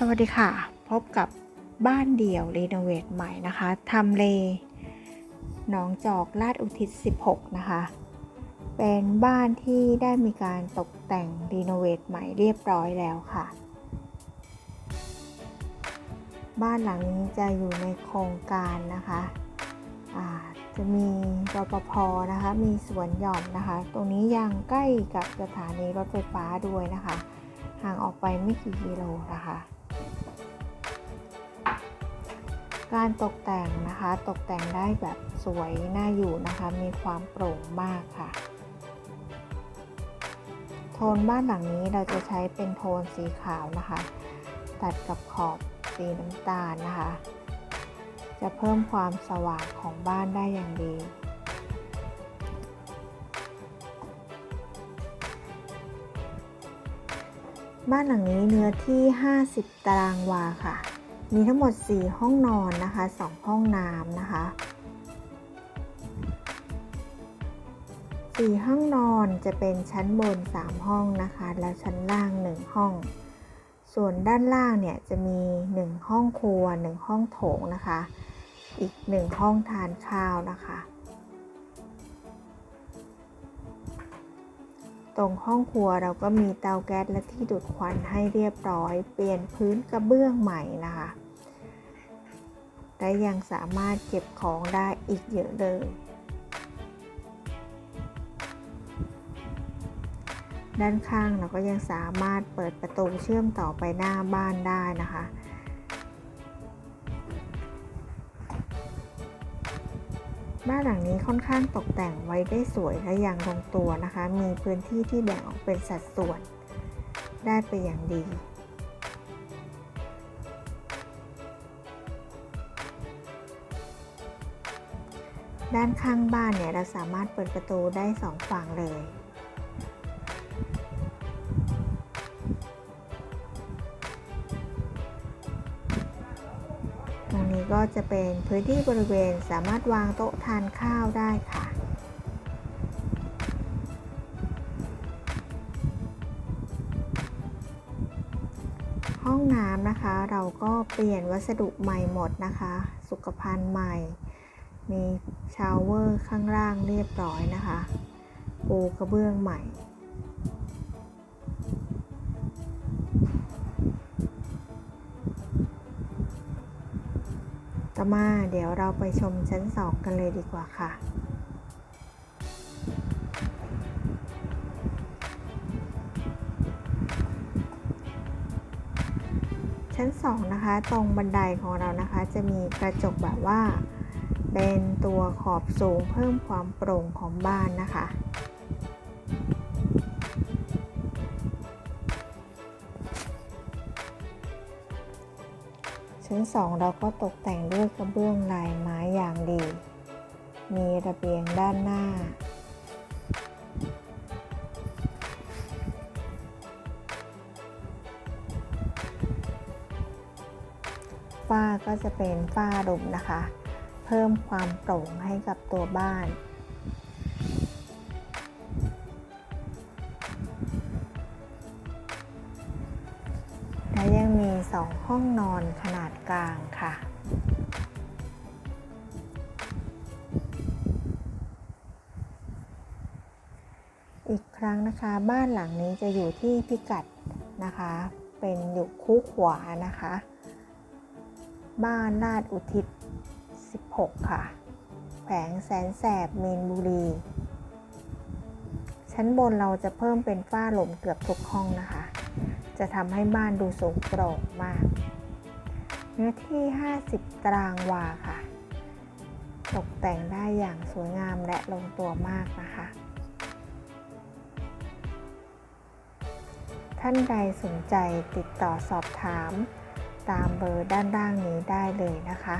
สวัสดีค่ะ พบกับบ้านเดี่ยวรีโนเวทใหม่นะคะทำเลหนองจอกลาดอุทิศ 16 นะคะ เป็นบ้านที่ได้มีการตกแต่งรีโนเวทใหม่เรียบร้อยแล้วค่ะ บ้านหลังนี้จะอยู่ในโครงการนะคะจะมีรปภนะคะ มีสวนหย่อมนะคะ ตรงนี้ยังใกล้กับสถานีรถไฟฟ้าด้วยนะคะ ห่างออกไปไม่กี่กิโลนะคะ การตกแต่งนะคะตกแต่งได้แบบสวยน่าอยู่นะคะ มีความโปร่งมากค่ะ โทนบ้านหลังนี้เราจะใช้เป็นโทนสีขาวนะคะ ตัดกับขอบสีน้ำตาลนะคะ จะเพิ่มความสว่างของบ้านได้อย่างดีบ้านหลังนี้เนื้อที่ 50 ตารางวาค่ะ มีทั้งหมด 4 ห้องนอนนะคะ 2 ห้องน้ำนะคะ 4 ห้องนอนจะเป็นชั้นบน 3 ห้องนะคะ แล้วชั้นล่าง 1 ห้อง ส่วนด้านล่างเนี่ยจะมี 1 ห้องครัว 1 ห้องโถงนะคะ อีก 1 ห้องทานข้าวนะคะ ตรงห้องครัวเราก็มีเตาแก๊สและที่ดูดควันให้เรียบร้อย เปลี่ยนพื้นกระเบื้องใหม่นะคะ และยังสามารถเก็บของได้อีกเยอะเลย ด้านข้างเราก็ยังสามารถเปิดประตูเชื่อมต่อไปหน้าบ้านได้นะคะ บ้านหลังนี้ค่อนข้างตกแต่งไว้ได้สวยและอย่างลงตัวนะคะ มีพื้นที่ที่แบ่งออกเป็นสัดส่วน ได้ไปอย่างดี ด้านข้างบ้านเนี่ยเราสามารถเปิดประตูได้สองฝั่งเลย ก็จะเป็นพื้นที่บริเวณสามารถวางโต๊ะทานข้าวได้ค่ะ ห้องน้ำนะคะเราก็เปลี่ยนวัสดุใหม่หมดนะคะ สุขภัณฑ์ใหม่ มีชาวเวอร์ข้างล่างเรียบร้อยนะคะ ปูกระเบื้องใหม่ ต่อมาเดี๋ยวเราไปชมชั้นสองกันเลยดีกว่าค่ะ ชั้นสองนะคะ ตรงบันไดของเรานะคะ จะมีกระจกแบบว่า เป็นตัวขอบสูงเพิ่มความโปร่งของบ้านนะคะ ชั้นสองเราก็ตกแต่งด้วยกระเบื้องลายไม้อย่างดี มีระเบียงด้านหน้า ฝ้าก็จะเป็นฝ้าดมนะคะ เพิ่มความโปร่งให้กับตัวบ้าน 2 ห้องนอนขนาดกลางค่ะ อีกครั้งนะคะบ้านหลังนี้จะอยู่ที่พิกัดนะคะ เป็นอยู่คู่ขวานะคะ บ้านลาดอุทิศ 16 ค่ะ แขวงแสนแสบมีนบุรี ชั้นบนเราจะเพิ่มเป็นฝ้าหลมเกือบทุกห้องนะคะ จะทำให้บ้านดูสูงโปร่งมาก เนื้อที่ 50 ตารางวาค่ะ ตกแต่งได้อย่างสวยงามและลงตัวมากนะคะ ท่านใดสนใจติดต่อสอบถาม ตามเบอร์ด้านล่างนี้ได้เลยนะคะ